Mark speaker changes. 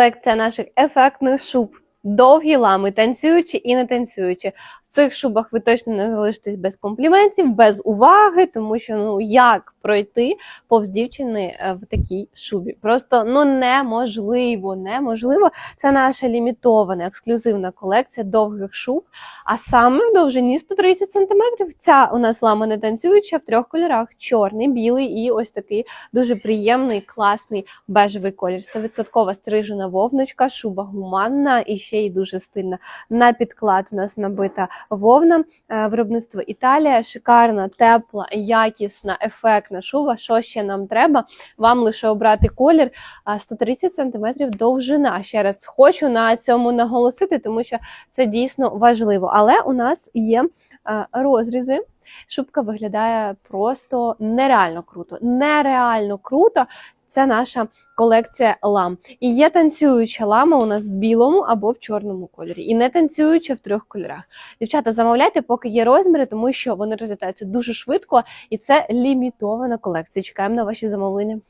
Speaker 1: Колекція наших ефектних шуб. Довгі лами, танцюючі і не танцюючі. В цих шубах ви точно не залишитесь без компліментів, без уваги, тому що ну як пройти повз дівчини е, в такій шубі? Просто ну неможливо, неможливо. Це наша лімітована ексклюзивна колекція довгих шуб. А саме в довжині 130 см. Ця у нас лама не танцююча в трьох кольорах: чорний, білий і ось такий дуже приємний, класний бежевий колір. 100% стрижена вовночка, шуба гуманна і ще й дуже стильна. На підклад у нас набита вовна, е, виробництво Італія, шикарна, тепла, якісна, ефектна шуба. Що ще нам треба? Вам лише обрати колір 130 см довжина. Ще раз хочу на цьому наголосити, тому що це дійсно важливо. Але у нас є розрізи. Шубка виглядає просто нереально круто. Нереально круто. Це наша колекція лам. І є танцююча лама у нас в білому або в чорному кольорі. І не танцююча в трьох кольорах. Дівчата, замовляйте, поки є розміри, тому що вони розлітаються дуже швидко, і це лімітована колекція. Чекаємо на ваші замовлення.